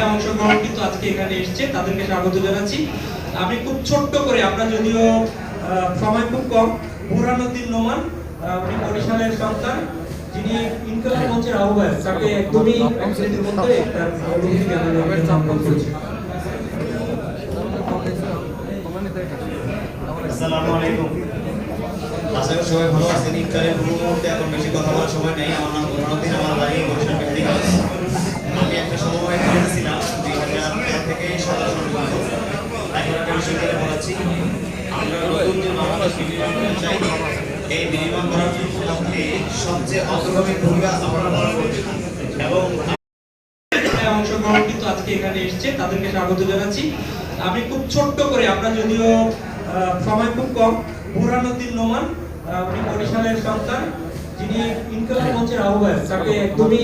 ইচ্ছায় অংশগ্রহণ কিন্তু আজকে এখানে এসেছে তাদেরকে স্বাগত জানাচ্ছি। আমি খুব ছোট্ট করে আমরা যদিও সময় খুব কম বুরহানুদ্দিন নোমান উনি বরিশালের সন্তান যিনি ইনকলাব মঞ্চের আহ্বায়ক তাকে একদমই এক মধ্যে করছি আসসালামু আলাইকুম। আশা করি সবাই ভালো আছেন ইফতারের পূর্ব মুহূর্তে এখন বেশি কথা বলার সময় নেই। আমার নাম বুরহানুদ্দিন আমার এখন এসেছে, তাদেরকে স্বাগত জানাচ্ছি। আমি খুব ছোট্ট করে, আমরা যদিও সময় খুব কম বুরহানুদ্দিন নোমান উনি বরিশালের সন্তান, যিনি ইনকলাব মঞ্চের আহ্বায়ক। তাকে একদমই